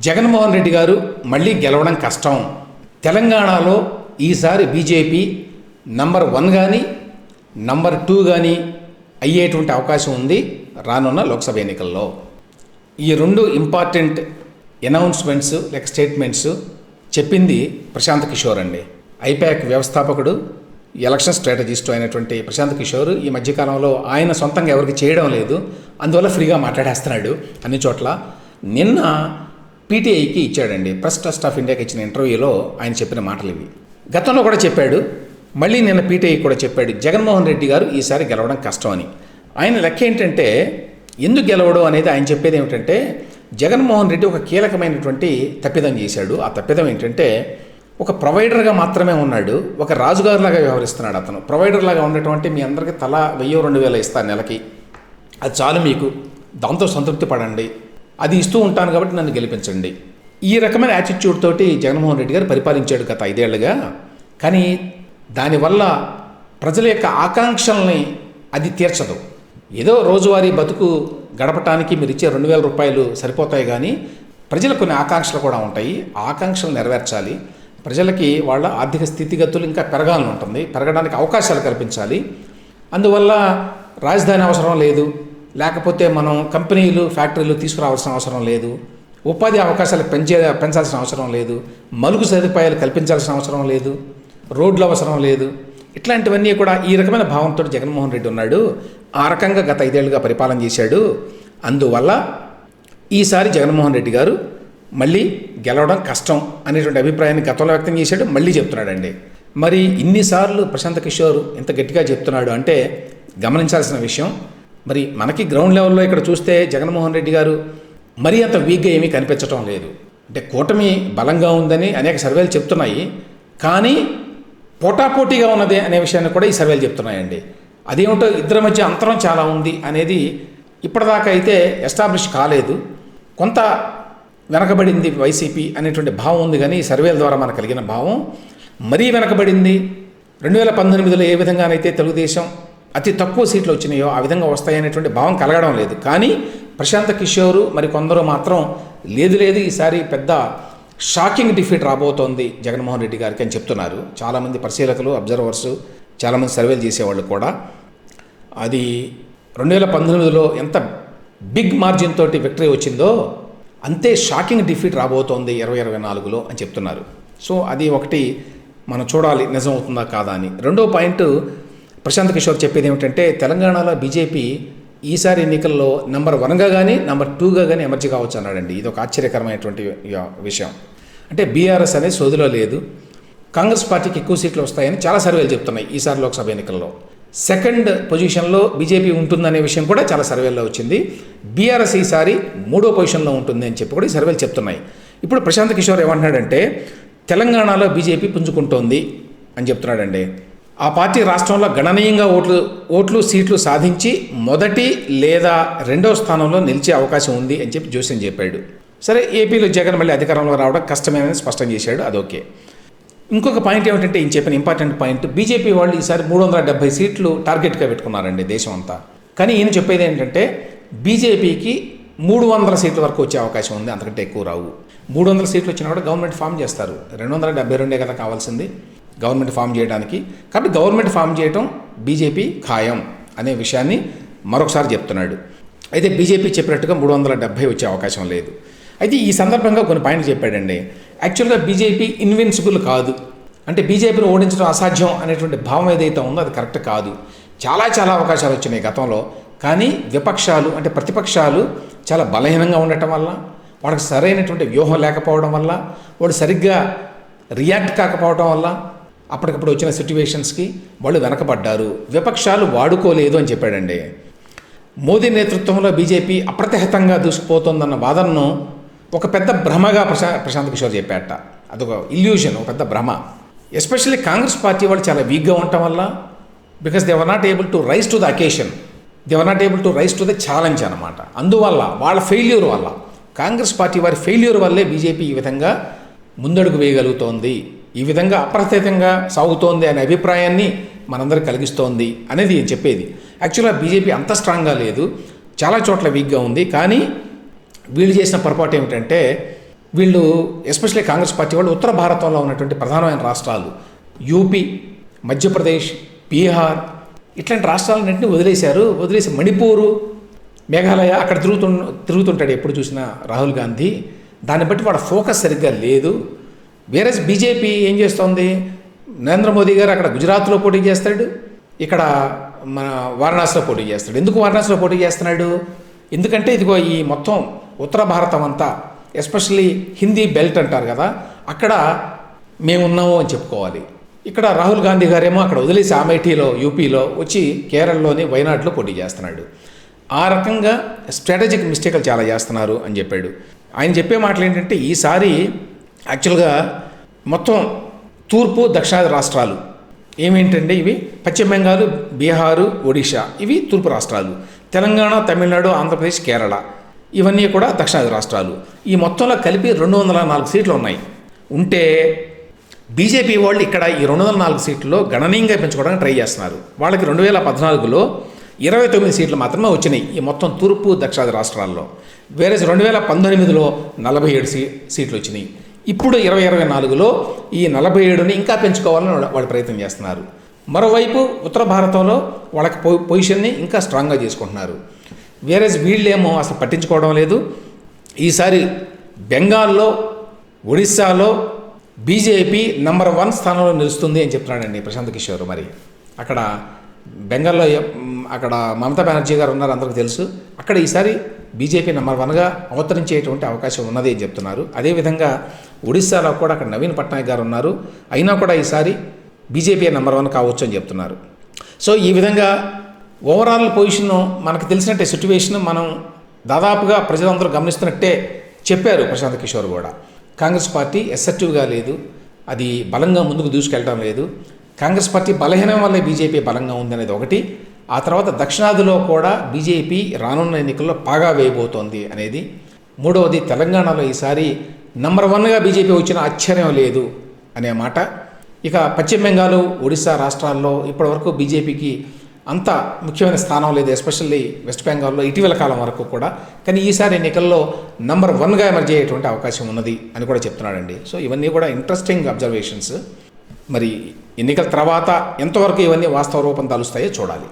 జగన్మోహన్ రెడ్డి గారు మళ్ళీ గెలవడం కష్టం. తెలంగాణలో ఈసారి బీజేపీ నంబర్ వన్ కానీ నంబర్ టూ కానీ అయ్యేటువంటి అవకాశం ఉంది రానున్న లోక్సభ ఎన్నికల్లో. ఈ రెండు ఇంపార్టెంట్ అనౌన్స్మెంట్స్ లేక స్టేట్మెంట్స్ చెప్పింది ప్రశాంత్ కిషోర్ అండి. ఐపాక్ వ్యవస్థాపకుడు ఎలక్షన్ స్ట్రాటజిస్ట్ అయినటువంటి ప్రశాంత్ కిషోర్ ఈ మధ్యకాలంలో ఆయన సొంతంగా ఎవరికి చేయడం లేదు అందువల్ల ఫ్రీగా మాట్లాడేస్తున్నాడు అన్ని చోట్ల. నిన్న పీటీఐకి ఇచ్చాడండి. ప్రెస్ ట్రస్ట్ ఆఫ్ ఇండియాకి ఇచ్చిన ఇంటర్వ్యూలో ఆయన చెప్పిన మాటలు ఇవి. గతంలో కూడా చెప్పాడు. మళ్ళీ నిన్న పీటీఐ కూడా చెప్పాడు జగన్మోహన్ రెడ్డి గారు ఈసారి గెలవడం కష్టం అని ఆయన లెక్క ఏంటంటే ఎందుకు గెలవడం? అనేది ఆయన చెప్పేది ఏమిటంటే జగన్మోహన్ రెడ్డి ఒక కీలకమైనటువంటి తప్పిదం చేశాడు. ఆ తప్పిదం ఏంటంటే ఒక ప్రొవైడర్గా మాత్రమే ఉన్నాడు. ఒక రాజుగారులాగా వ్యవహరిస్తున్నాడు అతను. ప్రొవైడర్ లాగా ఉండటం మీ అందరికీ తలా వెయ్యో రెండు వేల ఇస్తాను నెలకి. అది చాలు మీకు. దాంతో సంతృప్తి పడండి. అది ఇస్తూ ఉంటాను కాబట్టి నన్ను గెలిపించండి. ఈ రకమైన యాటిట్యూడ్ తోటి జగన్మోహన్ రెడ్డి గారు పరిపాలించాడు గత ఐదేళ్ళుగా. కానీ దానివల్ల ప్రజల యొక్క ఆకాంక్షల్ని అది తీర్చదు. ఏదో రోజువారీ బతుకు గడపటానికి మీరు ఇచ్చే రెండు వేల రూపాయలు సరిపోతాయి కానీ ప్రజలకు కొన్ని ఆకాంక్షలు కూడా ఉంటాయి. ఆ ఆకాంక్షలు నెరవేర్చాలి. ప్రజలకి వాళ్ళ ఆర్థిక స్థితిగతులు ఇంకా పెరగాలని ఉంటుంది. పెరగడానికి అవకాశాలు కల్పించాలి. అందువల్ల రాజధాని అవసరం లేదు. లేకపోతే మనం కంపెనీలు ఫ్యాక్టరీలు తీసుకురావాల్సిన అవసరం లేదు. ఉపాధి అవకాశాలు పెంచే పెంచాల్సిన అవసరం లేదు. మలుగు సదుపాయాలు కల్పించాల్సిన అవసరం లేదు. రోడ్లు అవసరం లేదు. ఇట్లాంటివన్నీ కూడా ఈ రకమైన భావంతో జగన్మోహన్ రెడ్డి ఉన్నాడు. ఆ రకంగా గత ఐదేళ్ళుగా పరిపాలన చేశాడు. అందువల్ల ఈసారి జగన్మోహన్ రెడ్డి గారు మళ్ళీ గెలవడం కష్టం అనేటువంటి అభిప్రాయాన్ని గతంలో వ్యక్తం చేశాడు. మళ్ళీ చెప్తున్నాడండి. మరి ఇన్నిసార్లు ప్రశాంత్ కిషోర్ ఇంత గట్టిగా చెప్తున్నాడు అంటే గమనించాల్సిన విషయం మరి మనకి గ్రౌండ్ లెవెల్లో ఇక్కడ చూస్తే జగన్మోహన్ రెడ్డి గారు మరీ అంత వీక్గా ఏమీ కనిపించడం లేదు. అంటే కూటమి బలంగా ఉందని అనేక సర్వేలు చెప్తున్నాయి. కానీ పోటాపోటీగా ఉన్నది అనే విషయాన్ని కూడా ఈ సర్వేలు చెప్తున్నాయండి. అదేమిటో ఇద్దరి మధ్య అంతరం చాలా ఉంది అనేది ఇప్పటిదాకా అయితే ఎస్టాబ్లిష్ కాలేదు. కొంత వెనకబడింది వైసీపీ అనేటువంటి భావం ఉంది కానీ ఈ సర్వేల ద్వారా మనకు కలిగిన భావం. మరీ వెనకబడింది. రెండు వేల పంతొమ్మిదిలో ఏ విధంగానైతే తెలుగుదేశం అతి తక్కువ సీట్లు వచ్చినాయో ఆ విధంగా వస్తాయనేటువంటి భావం కలగడం లేదు. కానీ ప్రశాంత్ కిషోరు మరి కొందరు మాత్రం లేదు లేదు ఈసారి పెద్ద షాకింగ్ డిఫీట్ రాబోతోంది జగన్మోహన్ రెడ్డి గారికి అని చెప్తున్నారు. చాలామంది పరిశీలకులు అబ్జర్వర్స్ చాలామంది సర్వేలు చేసేవాళ్ళు కూడా. అది రెండు వేల పంతొమ్మిదిలో ఎంత బిగ్ మార్జిన్ తోటి విక్టరీ వచ్చిందో అంతే షాకింగ్ డిఫీట్ రాబోతోంది ఇరవై ఇరవై నాలుగులో అని చెప్తున్నారు. సో అది ఒకటి మనం చూడాలి నిజం అవుతుందా కాదా అని. రెండో పాయింట్ ప్రశాంత్ కిషోర్ చెప్పేది ఏమిటంటే తెలంగాణలో బీజేపీ ఈసారి ఎన్నికల్లో నెంబర్ వన్గా కానీ నెంబర్ టూగా కానీ ఎమర్జీ కావచ్చు అన్నాడండి. ఇది ఒక ఆశ్చర్యకరమైనటువంటి విషయం. అంటే బీఆర్ఎస్ అనేది సోదిలో లేదు. కాంగ్రెస్ పార్టీకి ఎక్కువ సీట్లు వస్తాయని చాలా సర్వేలు చెప్తున్నాయి ఈసారి లోక్సభ ఎన్నికల్లో. సెకండ్ పొజిషన్లో బీజేపీ ఉంటుందనే విషయం కూడా చాలా సర్వేల్లో వచ్చింది. బీఆర్ఎస్ ఈసారి మూడో పొజిషన్లో ఉంటుంది అని చెప్పి కూడా ఈ సర్వేలు చెప్తున్నాయి. ఇప్పుడు ప్రశాంత్ కిషోర్ ఏమంటున్నాడంటే తెలంగాణలో బీజేపీ పుంజుకుంటోంది అని చెప్తున్నాడండి. ఆ పార్టీ రాష్ట్రంలో గణనీయంగా ఓట్లు ఓట్లు సీట్లు సాధించి మొదటి లేదా రెండో స్థానంలో నిలిచే అవకాశం ఉంది అని చెప్పి జోస్యం చెప్పాడు. సరే ఏపీలో జగన్ మళ్ళీ అధికారంలో రావడం కష్టమేనని స్పష్టం చేశాడు. అదొకే ఇంకొక పాయింట్ ఏమిటంటే ఈయన చెప్పిన ఇంపార్టెంట్ పాయింట్ బీజేపీ వాళ్ళు ఈసారి మూడు వందల డెబ్బై సీట్లు టార్గెట్గా పెట్టుకున్నారండి దేశం అంతా కానీ ఈయన చెప్పేది ఏంటంటే బీజేపీకి మూడు వందల సీట్ల వరకు వచ్చే అవకాశం ఉంది అంతకంటే ఎక్కువ రావు. మూడు వందల సీట్లు వచ్చినా కూడా గవర్నమెంట్ ఫామ్ చేస్తారు. రెండు వందల డెబ్బై రెండే కదా కావాల్సింది. గవర్నమెంట్ ఫామ్ చేయడానికి. కాబట్టి గవర్నమెంట్ ఫామ్ చేయటం బీజేపీ ఖాయం అనే విషయాన్ని మరొకసారి చెప్తున్నాడు. అయితే బీజేపీ చెప్పినట్టుగా మూడు వందల డెబ్బై వచ్చే అవకాశం లేదు. అయితే ఈ సందర్భంగా కొన్ని పాయింట్లు చెప్పాడండి. యాక్చువల్గా బీజేపీ ఇన్విన్సిబుల్ కాదు. అంటే బీజేపీని ఓడించడం అసాధ్యం అనేటువంటి భావం ఏదైతే ఉందో అది కరెక్ట్ కాదు. చాలా చాలా అవకాశాలు వచ్చినాయి గతంలో. కానీ విపక్షాలు అంటే ప్రతిపక్షాలు చాలా బలహీనంగా ఉండటం వల్ల వాళ్ళకి సరైనటువంటి వ్యూహం లేకపోవడం వల్ల వాడు సరిగ్గా రియాక్ట్ కాకపోవడం వల్ల అప్పటికప్పుడు వచ్చిన సిట్యువేషన్స్కి వాళ్ళు వెనకబడ్డారు. విపక్షాలు వాడుకోలేదు అని చెప్పాడండి. మోదీ నేతృత్వంలో బీజేపీ అప్రతిహతంగా దూసుకుపోతుందన్న వాదనను ఒక పెద్ద భ్రమగా ప్రశా ప్రశాంత్ కిషోర్ చెప్పాట. అదొక ఇల్యూషన్ ఒక పెద్ద భ్రమ. ఎస్పెషల్లీ కాంగ్రెస్ పార్టీ వాళ్ళు చాలా వీక్గా ఉండటం వల్ల because they were not able to rise to the occasion. They were not able to rise to the challenge అనమాట అందువల్ల వాళ్ళ ఫెయిల్యూర్ వల్ల కాంగ్రెస్ పార్టీ వారి ఫెయిల్యూర్ వల్లే బీజేపీ ఈ విధంగా ముందడుగు వేయగలుగుతోంది. ఈ విధంగా అప్రస్థితంగా సాగుతోంది అనే అభిప్రాయాన్ని మనందరికి కలిగిస్తోంది అనేది నేను చెప్పేది. యాక్చువల్గా బీజేపీ అంత స్ట్రాంగ్గా లేదు. చాలా చోట్ల వీక్గా ఉంది. కానీ వీళ్ళు చేసిన పొరపాటు ఏమిటంటే వీళ్ళు ఎస్పెషల్లీ కాంగ్రెస్ పార్టీ వాళ్ళు ఉత్తర భారతంలో ఉన్నటువంటి ప్రధానమైన రాష్ట్రాలు. యూపీ మధ్యప్రదేశ్ బీహార్ ఇట్లాంటి రాష్ట్రాలన్నింటినీ వదిలేశారు. వదిలేసి మణిపూరు మేఘాలయ అక్కడ తిరుగుతు తిరుగుతుంటాడు ఎప్పుడు చూసినా రాహుల్ గాంధీ. దాన్ని బట్టి వాడు ఫోకస్ సరిగ్గా లేదు. వేరే బీజేపీ ఏం చేస్తోంది? నరేంద్ర మోదీ గారు అక్కడ గుజరాత్లో పోటీ చేస్తాడు. ఇక్కడ మన వారణాసిలో పోటీ చేస్తాడు. ఎందుకు వారణాసిలో పోటీ చేస్తున్నాడు? ఎందుకంటే ఇదిగో ఈ మొత్తం ఉత్తర భారతం అంతా ఎస్పెషల్లీ హిందీ బెల్ట్ అంటారు కదా అక్కడ మేమున్నాము అని చెప్పుకోవాలి. ఇక్కడ రాహుల్ గాంధీ గారేమో అక్కడ వదిలేసి అమేఠీలో యూపీలో వచ్చి కేరళలోని వైనాడ్లో పోటీ చేస్తున్నాడు. ఆ రకంగా స్ట్రాటజిక్ మిస్టేక్లు చాలా చేస్తున్నారు అని చెప్పాడు. ఆయన చెప్పే మాటలు ఏంటంటే ఈసారి యాక్చువల్గా మొత్తం తూర్పు దక్షిణాది రాష్ట్రాలు. ఏమేంటంటే ఇవి? పశ్చిమ బెంగాల్ బీహారు ఒడిషా ఇవి తూర్పు రాష్ట్రాలు. తెలంగాణ తమిళనాడు ఆంధ్రప్రదేశ్ కేరళ. ఇవన్నీ కూడా దక్షిణాది రాష్ట్రాలు. ఈ మొత్తంలో కలిపి రెండు వందల నాలుగు సీట్లు ఉన్నాయి. ఉంటే బీజేపీ వాళ్ళు ఇక్కడ ఈ రెండు వందల నాలుగు సీట్లలో గణనీయంగా పెంచుకోవడానికి ట్రై చేస్తున్నారు. వాళ్ళకి రెండు వేల పద్నాలుగులో ఇరవై తొమ్మిది సీట్లు మాత్రమే వచ్చినాయి ఈ మొత్తం తూర్పు దక్షిణాది రాష్ట్రాల్లో. వేరే రెండు వేల పంతొమ్మిదిలో నలభై ఏడు సీ సీట్లు వచ్చినాయి. ఇప్పుడు ఇరవై ఇరవై నాలుగులో ఈ నలభై ఏడుని ఇంకా పెంచుకోవాలని వాళ్ళు ప్రయత్నం చేస్తున్నారు. మరోవైపు ఉత్తర భారతంలో వాళ్ళకి పొ పొజిషన్ని ఇంకా స్ట్రాంగ్గా చేసుకుంటున్నారు వేరే వీళ్ళేమో అసలు పట్టించుకోవడం లేదు. ఈసారి బెంగాల్లో ఒడిస్సాలో బీజేపీ నెంబర్ వన్ స్థానంలో నిలుస్తుంది అని చెప్తున్నాడండి ప్రశాంత్ కిషోర్ మరి. అక్కడ బెంగాల్లో అక్కడ మమతా బెనర్జీ గారు ఉన్నారు అందరికీ తెలుసు. అక్కడ ఈసారి బీజేపీ నెంబర్ వన్గా అవతరించేటువంటి అవకాశం ఉన్నది అని చెప్తున్నారు. అదేవిధంగా ఒడిశాలో కూడా అక్కడ నవీన్ పట్నాయక్ గారు ఉన్నారు. అయినా కూడా ఈసారి బీజేపీ నెంబర్ వన్ కావచ్చు అని చెప్తున్నారు. సో ఈ విధంగా ఓవరాల్ పొజిషన్ మనకు తెలిసినట్టే సిచ్యువేషన్ మనం దాదాపుగా ప్రజలందరూ గమనిస్తున్నట్టే చెప్పారు ప్రశాంత్ కిషోర్ కూడా కాంగ్రెస్ పార్టీ ఎసెప్టివ్గా లేదు. అది బలంగా ముందుకు దూసుకెళ్ళడం లేదు. కాంగ్రెస్ పార్టీ బలహీనం వల్లే బీజేపీ బలంగా ఉంది అనేది ఒకటి. ఆ తర్వాత దక్షిణాదిలో కూడా బీజేపీ రానున్న ఎన్నికల్లో పాగా వేయబోతోంది అనేది. మూడవది తెలంగాణలో ఈసారి నంబర్ వన్గా బీజేపీ వచ్చిన ఆశ్చర్యం లేదు అనే మాట. ఇక పశ్చిమ బెంగాల్ ఒడిశా రాష్ట్రాల్లో ఇప్పటివరకు బీజేపీకి అంత ముఖ్యమైన స్థానం లేదు ఎస్పెషల్లీ వెస్ట్ బెంగాల్లో ఇటీవల కాలం వరకు కూడా. కానీ ఈసారి ఎన్నికల్లో నంబర్ వన్గా ఎమర్జ్ అయ్యేటువంటి అవకాశం ఉన్నది అని కూడా చెప్తున్నాడండి. సో ఇవన్నీ కూడా ఇంట్రెస్టింగ్ అబ్జర్వేషన్స్ మరి ఎన్నికల తర్వాత ఎంతవరకు ఇవన్నీ వాస్తవ రూపం తలుస్తాయో చూడాలి.